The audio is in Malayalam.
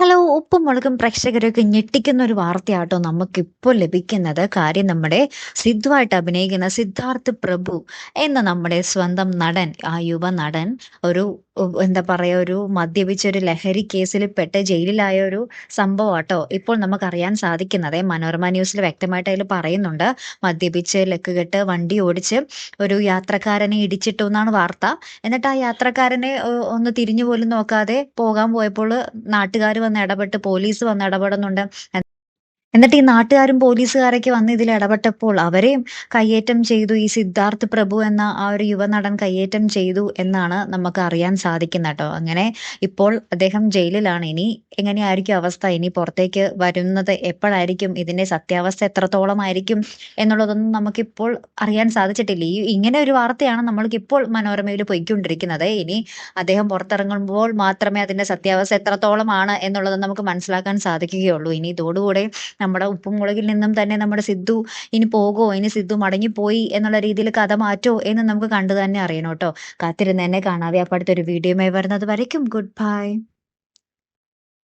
ഹലോ ഉപ്പും മുളകും പ്രേക്ഷകരൊക്കെ ഞെട്ടിക്കുന്ന ഒരു വാർത്തയാട്ടോ നമുക്കിപ്പോൾ ലഭിക്കുന്നത്. കാര്യം നമ്മുടെ സിദ്ധുവായിട്ട് അഭിനയിക്കുന്ന സിദ്ധാർത്ഥ് പ്രഭു എന്ന നമ്മുടെ സ്വന്തം നടൻ ആ യുവ നടൻ ഒരു എന്താ പറയുക ഒരു മദ്യപിച്ച ഒരു ലഹരി കേസിൽ പെട്ട് ജയിലിലായ ഒരു സംഭവം ആട്ടോ ഇപ്പോൾ നമുക്കറിയാൻ സാധിക്കുന്നത്. മനോരമ ന്യൂസിൽ വ്യക്തമായിട്ട് അതിൽ പറയുന്നുണ്ട്. മദ്യപിച്ച് ലക്കുകെട്ട് വണ്ടി ഓടിച്ച് ഒരു യാത്രക്കാരനെ ഇടിച്ചിട്ടു എന്നാണ് വാർത്ത. എന്നിട്ട് ആ യാത്രക്കാരനെ ഒന്ന് തിരിഞ്ഞു പോലും നോക്കാതെ പോകാൻ പോയപ്പോൾ നാട്ടുകാർ വന്ന് ഇടപെട്ട് പോലീസ് വന്ന് ഇടപെടുന്നുണ്ട്. എന്നിട്ട് ഈ നാട്ടുകാരും പോലീസുകാരൊക്കെ വന്ന് ഇതിൽ ഇടപെട്ടപ്പോൾ അവരെയും കയ്യേറ്റം ചെയ്തു. ഈ സിദ്ധാർത്ഥ് പ്രഭു എന്ന ആ ഒരു യുവനടൻ കയ്യേറ്റം ചെയ്തു എന്നാണ് നമുക്ക് അറിയാൻ സാധിക്കുന്നത് കേട്ടോ. അങ്ങനെ ഇപ്പോൾ അദ്ദേഹം ജയിലിലാണ്. ഇനി എങ്ങനെയായിരിക്കും അവസ്ഥ? ഇനി പുറത്തേക്ക് വരുന്നത് എപ്പോഴായിരിക്കും? ഇതിന്റെ സത്യാവസ്ഥ എത്രത്തോളം ആയിരിക്കും എന്നുള്ളതൊന്നും നമുക്കിപ്പോൾ അറിയാൻ സാധിച്ചിട്ടില്ല. ഈ ഇങ്ങനെ ഒരു വാർത്തയാണ് നമ്മൾക്കിപ്പോൾ മനോരമയിൽ പൊയ്ക്കൊണ്ടിരിക്കുന്നത്. ഇനി അദ്ദേഹം പുറത്തിറങ്ങുമ്പോൾ മാത്രമേ അതിന്റെ സത്യാവസ്ഥ എത്രത്തോളമാണ് എന്നുള്ളത് നമുക്ക് മനസ്സിലാക്കാൻ സാധിക്കുകയുള്ളൂ. ഇനി ഇതോടുകൂടെ നമ്മുടെ ഉപ്പും മുളകിൽ നിന്നും തന്നെ നമ്മുടെ സിദ്ധു ഇനി പോകുമോ ഇനി സിദ്ധു മടങ്ങിപ്പോയി എന്നുള്ള രീതിയിൽ കഥ മാറ്റോ എന്ന് നമുക്ക് കണ്ടു തന്നെ അറിയണം കേട്ടോ. കാത്തിരുന്ന് തന്നെ കാണാവേ. അപ്പം അടുത്തൊരു വീഡിയോയുമായി വരുന്നത് വരയ്ക്കും. Good bye